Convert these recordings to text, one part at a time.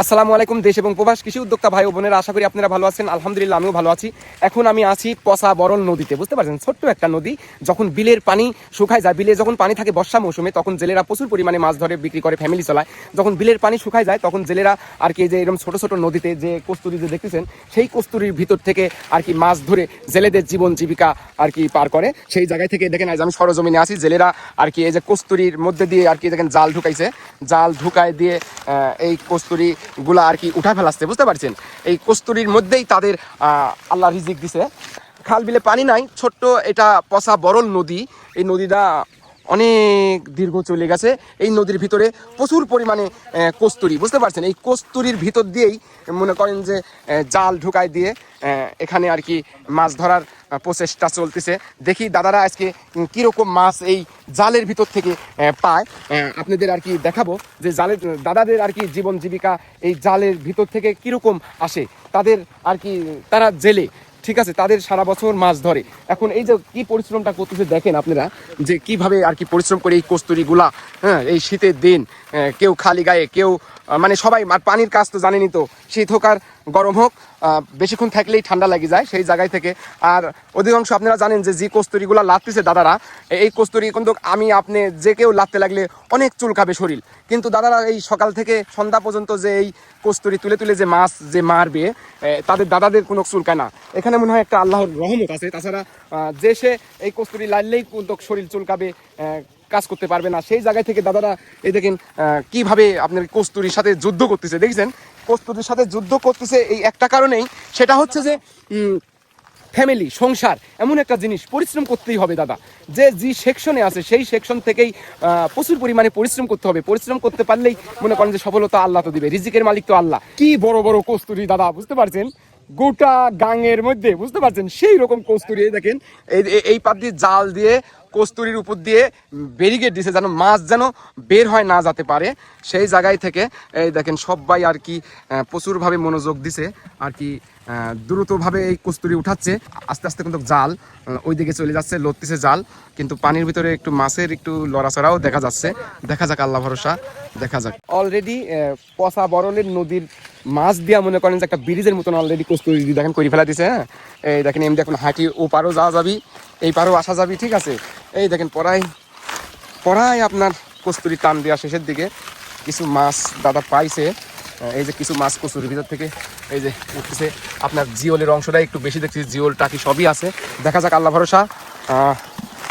আসসালামু আলাইকুম, দেশ এবং প্রবাস কৃষি উদ্যোক্তা ভাই বোনেরা, আশা করি আপনারা ভালো আছেন। আলহামদুলিল্লাহ, আমিও ভালো আছি। এখন আমি আছি পসা বরল নদীতে, বুঝতে পারছেন? ছোট্ট একটা নদী, যখন বিলের পানি শুকায় যায়, বিলে যখন পানি থাকে বর্ষা মৌসুমে, তখন জেলেরা প্রচুর পরিমাণে মাছ ধরে, বিক্রি করে ফ্যামিলি চালায়। যখন বিলের পানি শুকায় যায়, তখন জেলেরা আর কি যে এরকম ছোট ছোট নদীতে যে কস্তুরি যে দেখতেছেন, সেই কস্তুরির ভিতর থেকে আর কি মাছ ধরে জেলেদের জীবন জীবিকা আর কি পার করে। সেই জায়গায় থেকে দেখেন আজ আমি সরজমিনে আছি, জেলেরা আর কি এই যে কস্তুরির মধ্যে দিয়ে আর কি দেখেন জাল ঢুকাইছে। জাল ঢুকায় দিয়ে এই কস্তুরি গুলা আর কি উঠা ফেলাচ্ছে, বুঝতে পারছেন? এই কস্তুরির মধ্যেই তাদের আল্লাহ রিজিক দিছে। খাল বিলে পানি নাই, ছোট্ট এটা পচা বরল নদী, এই নদীটা অনেক দীর্ঘ চলে গেছে। এই নদীর ভিতরে প্রচুর পরিমাণে কস্তুরি, বুঝতে পারছেন? এই কস্তুরির ভিতর দিয়েই মনে করেন যে জাল ঢুকায় দিয়ে এখানে আর কি মাছ ধরার প্রচেষ্টা চলতেছে। দেখি দাদারা আজকে কীরকম মাছ এই জালের ভিতর থেকে পায়। আপনাদের আর কি দেখাবো যে জালের, দাদাদের আর কি জীবন জীবিকা এই জালের ভিতর থেকে কীরকম আসে। তাদের আর কি, তারা জেলে। ঠিক আছে, তাদের সারা বছর মাছ ধরে। এখন এই যে কি পরিশ্রমটা করতেছে দেখেন আপনারা, যে কীভাবে আর কি পরিশ্রম করে এই কস্তুরিগুলা হ্যাঁ এই শীতের দিন কেউ খালি গায়ে, কেউ মানে সবাই আর পানির কাজ তো জানেনই তো, শীত হোক আর গরম হোক বেশিক্ষণ থাকলেই ঠান্ডা লাগে যায় সেই জায়গায় থেকে। আর অধিকাংশ আপনারা জানেন যে যে কস্তুরিগুলা লাগতেছে দাদারা এই কস্তুরি কিন্তু আমি আপনি যে কেউ লাগতে লাগলে অনেক চুলকাবে শরীর। কিন্তু দাদারা এই সকাল থেকে সন্ধ্যা পর্যন্ত যে এই কস্তুরি তুলে তুলে যে মাছ যে মারবে তাদের দাদাদের কোনো চুলকায় না। এখানে মনে হয় একটা আল্লাহর রহমত আছে। তাছাড়া যে সে এই কস্তুরি লাইলেই কিন্তু শরীর চুলকাবে কাজ করতে পারবে না। সেই জায়গায় থেকে দাদারা, এই দেখেন কীভাবে আপনার কস্তুরির সাথে যুদ্ধ করতেছে, দেখছেন? কস্তুরির সাথে যুদ্ধ করতেছে এই একটা কারণেই, সেটা হচ্ছে যে ফ্যামিলি সংসার, এমন একটা জিনিস, পরিশ্রম করতেই হবে দাদা। যে যে সেকশনে আছে, সেই সেকশন থেকেই প্রচুর পরিমাণে পরিশ্রম করতে হবে। পরিশ্রম করতে পারলেই মনে করেন যে সফলতা আল্লাহ তো দিবে, রিজিকের মালিক তো আল্লাহ। কি বড় বড় কস্তুরি দাদা, বুঝতে পারছেন? গোটা গাঙের মধ্যে, বুঝতে পারছেন? সেই রকম কস্তুরি দেখেন, এই এই- পাপ দিয়ে জাল দিয়ে, কস্তুরির উপর দিয়ে ব্যারিকেড দিছে যেন মাছ যেন বের হয় না যেতে পারে। সেই জায়গায় থেকে, এই দেখেন, সবাই আর কি প্রচুরভাবে মনোযোগ দিছে। আর কি দ্রুতভাবে এই কস্তুরি উঠাচ্ছে। আস্তে আস্তে কিন্তু জাল ওই দিকে চলে যাচ্ছে, লড়তেছে জাল। কিন্তু পানির ভিতরে একটু মাছের একটু লড়াচড়াও দেখা যাচ্ছে। দেখা যাক, আল্লাহ ভরসা, দেখা যাক। অলরেডি পচা বরলের নদীর মাছ দিয়া মনে করেন যে একটা ব্রিজের মতন অলরেডি কস্তুরি দেখেন, করে ফেলা দিছে হ্যাঁ? এই দেখেন, এমনি এখন হাঁটি ও পারও যাওয়া যাবি এই পারও আসা যাবি, ঠিক আছে? এই দেখেন, পড়াই পড়াই আপনার কস্তুরি টান দেওয়া শেষের দিকে। কিছু মাছ দাদা পাইছে এই যে কিছু মাছ কস্তুরির ভিতর থেকে এই যে উঠতেছে আপনার জিওলের অংশটা একটু বেশি দেখছি জিওল টাকি সবই আছে। দেখা যাক, আল্লাহ ভরসা।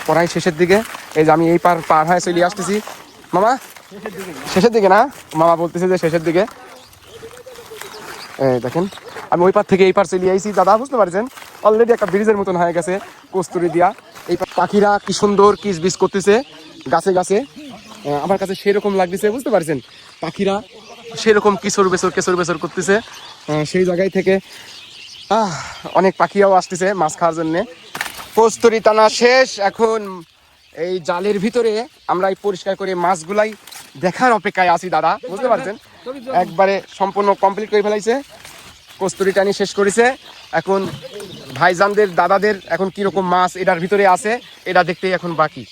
পড়াই শেষের দিকে। এই যে আমি এই পার পার হয়ে চলে আসতেছি। মামা, শেষের দিকে না? মামা বলতেছে যে শেষের দিকে। এই দেখেন, আমি ওই পার থেকে এই পার চলে আইছি। দাদা, বুঝতে পারছেন? অলরেডি একটা ব্রিজের মতন হয়ে গেছে, কস্তুরি দিয়া। এই পাখিরা কি সুন্দর কিস বিস করতেছে, গাছে গাছে। আমার কাছে সেরকম লাগতেছে, বুঝতে পারছেন? পাখিরা সেরকম কিশোর বেসর কেশর বেসর করতেছে। সেই জায়গায় থেকে আহ, অনেক পাখিরাও আসতেছে মাছ খাওয়ার জন্য। কস্তুরি টানা শেষ। এখন এই জালের ভিতরে আমরা এই পরিষ্কার করে মাছগুলাই দেখার অপেক্ষায় আছি দাদা। বুঝতে পারছেন? একবারে সম্পূর্ণ কমপ্লিট করে ফেলাইছে। কস্তুরি টানি শেষ করেছে। এখন ভাইজানদের দাদাদের এখন কীরকম মাছ এটার ভিতরে আছে এটা দেখতেই এখন বাকি।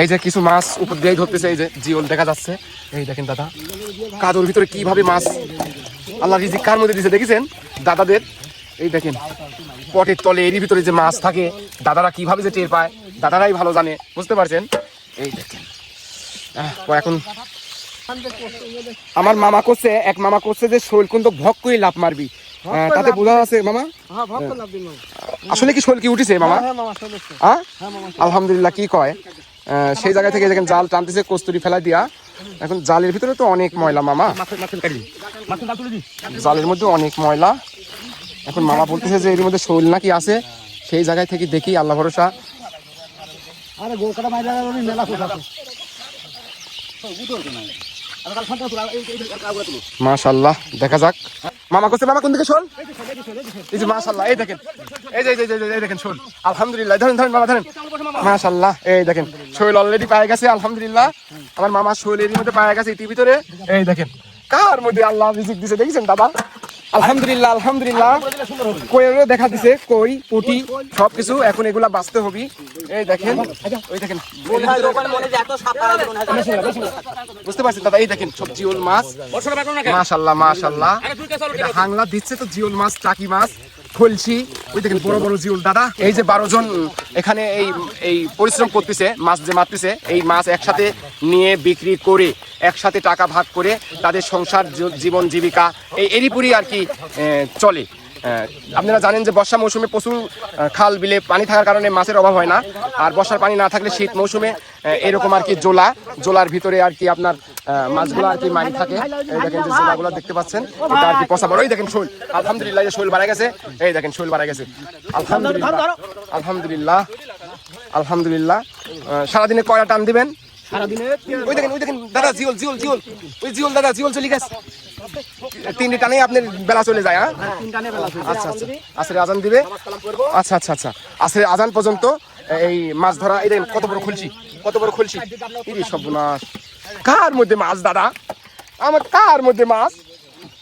এই যে কিছু মাছ উপর দিয়েই ধরতেছে, এই যে জিওল দেখা যাচ্ছে। এই দেখেন দাদা কাদুর ভিতরে কীভাবে মাছ আল্লাহ রিজিক কার মধ্যে দিছে দেখেছেন? দাদাদের, এই দেখেন, পটের তলে এরই ভিতরে যে মাছ থাকে, দাদারা কীভাবে যে টের পায়, দাদারাই ভালো জানে, বুঝতে পারছেন? এই দেখেন এখন আমার মামা করছে, এক মামা করছে যে শৈল কিন্তু ভক লাভ মারবি। তাতে বোঝা আছে মামা? হ্যাঁ মামা। আসলে কি শৈল কি উঠেছে মামা? হ্যাঁ। হ্যাঁ হ্যাঁ? আলহামদুলিল্লাহ কি কয়? সেই জায়গা থেকে দেখেন জাল টানতেছে কস্তুরি ফেলা দিয়া। এখন জালের ভিতরে তো অনেক ময়লা মামা। জালের মধ্যে অনেক ময়লা। এখন মামা বলতেছে যে এর মধ্যে শৈল নাকি আছে? সেই জায়গায় থেকে দেখি আল্লাহ ভরসা। আরে গো কাটা মাইরা ওই মেলা মাশাল্লাহ দেখা যাক। মামা করছে মামা কোন দিকে শোল এই যে মাশাল্লাহ এই দেখেন। এই যে এই যে এই দেখেন শোন। আলহামদুলিল্লাহ ধরেন ধরেন মামা ধরেন। মাশাল্লাহ এই দেখেন শৈল অলরেডি পায়ে গেছে আলহামদুলিল্লাহ। আমার মামা শৈলের মধ্যে পায়ে গেছে টিভি ভিতরে। এই দেখেন কার মধ্যে আল্লাহ রিজিক দিছে দেখেছেন দাদা? আলহামদুলিল্লাহ আলহামদুলিল্লাহ। কইরও দেখা দিছে, কই, পুটি সব কিছু এখন এগুলা বাঁচতে হবি। এই দেখেন, ওই দেখেন। বুঝতে পারছেন দাদা, এই দেখেন, সব জিওল মাছ। মাশাল্লাহ মাশাল্লাহ হাংলা দিচ্ছে তো জিওল মাছ টাকি মাছ। খলসি ওই দেখেন বড় বড় জিওল দাদা। এই যে বারো জন এখানে এই এই পরিশ্রম করতেছে, মাছ যে মারতেছে, এই মাছ একসাথে নিয়ে বিক্রি করে, একসাথে টাকা ভাগ করে তাদের সংসার জীবন, জীবিকা, এই এরিপুরি আর কি চলে। আপনারা জানেন যে বর্ষা মৌসুমে প্রচুর খাল বিলে পানি থাকার কারণে মাছের অভাব হয় না। আর বর্ষার পানি না থাকলে শীত মৌসুমে এরকম আর কি জোলা জোলার ভিতরে আর কি আপনার মাছগুলো আর কি মারি থাকে। এই দেখেন যে জোলাগুলো দেখতে পাচ্ছেন এটা আর কি পচা বড়। ওই দেখেন শোল আলহামদুলিল্লাহ যে শোল বাড়া গেছে। এই দেখেন শোল বাড়া গেছে। আলহামদুলিল্লাহ আলহামদুলিল্লাহ। আলহামদুলিল্লাহ। সারাদিনে কয়টা টান দিবেন? ওই দেখেন ওই দেখেন দাদা জিওল জিওল জিওল। ওই জিওল দাদা জিওল চলে গেছে। তিনটে টানে আপনার বেলা চলে যায় হ্যাঁ? আচ্ছা আচ্ছা। আসরে আজান দিবে? আচ্ছা আচ্ছা আচ্ছা। আসরে আজান পর্যন্ত এই মাছ ধরা এই দেখেন কত বড় খুলছি কত বড় খুলছি। ইরে সর্বনাশ। কার মধ্যে মাছ, দাদা? আমার কার মধ্যে মাছ?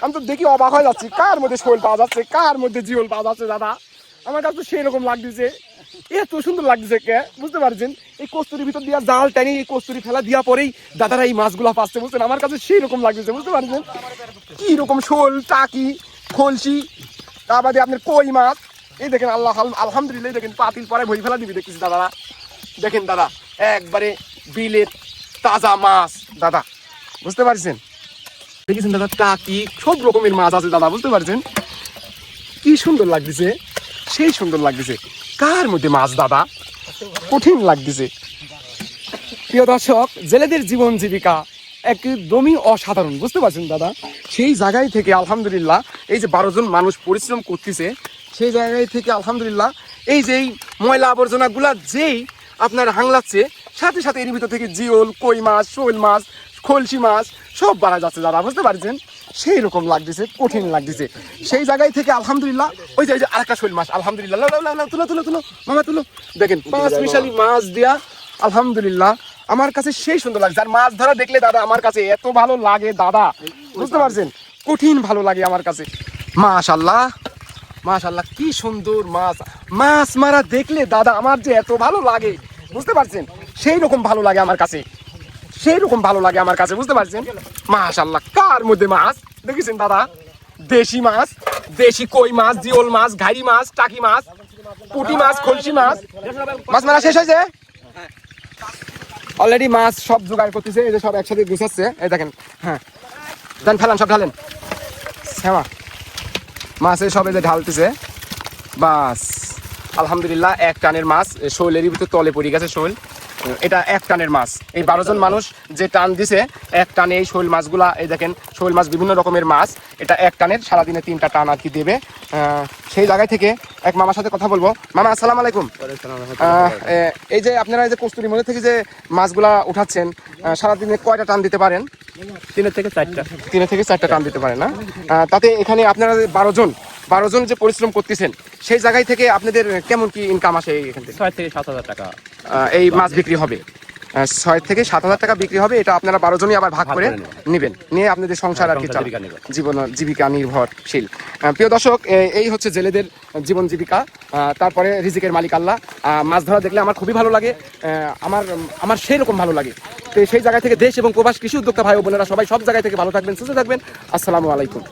আমি তো দেখি অবাক হয়ে যাচ্ছি। কার মধ্যে শোল পাওয়া যাচ্ছে? কার মধ্যে জিওল পাওয়া যাচ্ছে, দাদা? আমার কাছে তো সেই রকম লাগতেছে। এত সুন্দর লাগতেছে কে? বুঝতে পারছেন? এই কস্তুরির ভিতর দিয়া জাল টানি এই কস্তুরি ফেলা দিয়া পরেই দাদারা এই মাছগুলা পাচ্ছে, বুঝছেন? আমার কাছে সেই রকম লাগতেছে, বুঝতে পারছেন? কি রকম শোল, টাকি, খলসি তা বাদে আপনার কই মাছ? এই দেখেন, আল্লাহ আল- আলহামদুলিল্লাহ দেখেন, পাতিল পরে ভই ফেলা দিবি, দেখতেছি দাদারা। দেখেন, দাদা, একবারে বিলের তাজা মাছ। দাদা, বুঝতে পারছেন? দেখেছেন দাদা, টাকি, সব রকমের মাছ আছে দাদা, বুঝতে পারছেন? কি সুন্দর লাগতেছে, সেই সুন্দর লাগতেছে। কার মধ্যে মাছ দাদা? কঠিন লাগতেছে। প্রিয় দর্শক, জেলেদের জীবন জীবিকা একদমই অসাধারণ, বুঝতে পারছেন দাদা? সেই জায়গায় থেকে আলহামদুলিল্লাহ, এই যে বারো জন মানুষ পরিশ্রম করতেছে, সেই জায়গায় থেকে আলহামদুলিল্লাহ, এই যে ময়লা আবর্জনাগুলা যেই আপনার হাংলাচ্ছে সাথে সাথে এর ভিতর থেকে জিওল কই মাছ শোল মাছ খলসি মাছ সব বাড়া যাচ্ছে দাদা বুঝতে পারছেন? সেই রকম লাগতেছে কঠিন লাগতেছে। সেই জায়গায় থেকে আলহামদুলিল্লাহ ওই যে ওই যে আরেকটা শোল মাছ আলহামদুলিল্লাহ তুলো তুলো তুলো মামা তুলো। দেখেন পাঁচ মিশালি মাছ দিয়া আলহামদুলিল্লাহ আমার কাছে সেই সুন্দর লাগছে। আর মাছ ধরা দেখলে দাদা আমার কাছে এত ভালো লাগে দাদা বুঝতে পারছেন? কঠিন ভালো লাগে আমার কাছে। মাশাল্লাহ মাশাল্লাহ কি সুন্দর মাছ। মাছ মারা দেখলে দাদা আমার যে এত ভালো লাগে বুঝতে পারছেন? সেই রকম ভালো লাগে আমার কাছে। সেই রকম ভালো লাগে আমার কাছে, বুঝতে পারছেন? মাশাল্লাহ কার মধ্যে মাছ? দেখেছেন দাদা? দেশি মাছ, দেশি কই মাছ, জিওল মাছ, ঘাড়ি মাছ, টাকি মাছ, পুঁটি মাছ, খলসি মাছ। মাছ মারা শেষ হয়েছে? অলরেডি মাছ সব জোগাড় করতেছে, এই যে সব একসাথে গুছাচ্ছে। এই দেখেন হ্যাঁ। দেন ফেলান, সব ঢালেন। শ্যামা মাছে সব এই যে ঢালতেছে, বাস। আলহামদুলিল্লাহ, এক টানের মাছ শোলেরই ভিতর তলে পড়ে গেছে শোল। এটা এক টানের মাছ। এই বারো জন মানুষ যে টান দিছে এক টানে এই শোল মাছগুলা এই দেখেন শোল মাছ বিভিন্ন রকমের মাছ। এটা এক টানের সারাদিনে তিনটা টান আর কি দেবে। সেই জায়গায় থেকে এক মামার সাথে কথা বলব। মামা আসসালামু আলাইকুম। এই যে আপনারা এই যে কস্তুরি মধ্যে থেকে যে মাছগুলা উঠাচ্ছেন সারাদিনে কয়টা টান দিতে পারেন? তিনের থেকে চারটা। তিনে থেকে চারটা টান দিতে পারেন না? তাতে এখানে আপনারা বারো জন বারো জন যে পরিশ্রম করতেছেন সেই জায়গায় থেকে আপনাদের কেমন কি ইনকাম আসে এখান থেকে? ছয় থেকে সাত হাজার টাকা। এই মাছ বিক্রি হবে। ছয় থেকে সাত হাজার টাকা বিক্রি হবে এটা আপনারা বারো জনই আবার ভাগ করে নেবেন। নিয়ে আপনাদের সংসার আর কি জীবন জীবিকা নির্ভরশীল। প্রিয় দর্শক এই হচ্ছে জেলেদের জীবন জীবিকা। তারপরে রিজিকের মালিক আল্লাহ। আহ, মাছ ধরা দেখলে আমার খুবই ভালো লাগে। আমার আমার সেই রকম ভালো লাগে। তো সেই জায়গা থেকে দেশ এবং প্রবাস কৃষি উদ্যোক্তা ভাই বোনেরা সবাই সব জায়গায় থেকে ভালো থাকবেন সুস্থ থাকবেন। আসসালামু আলাইকুম।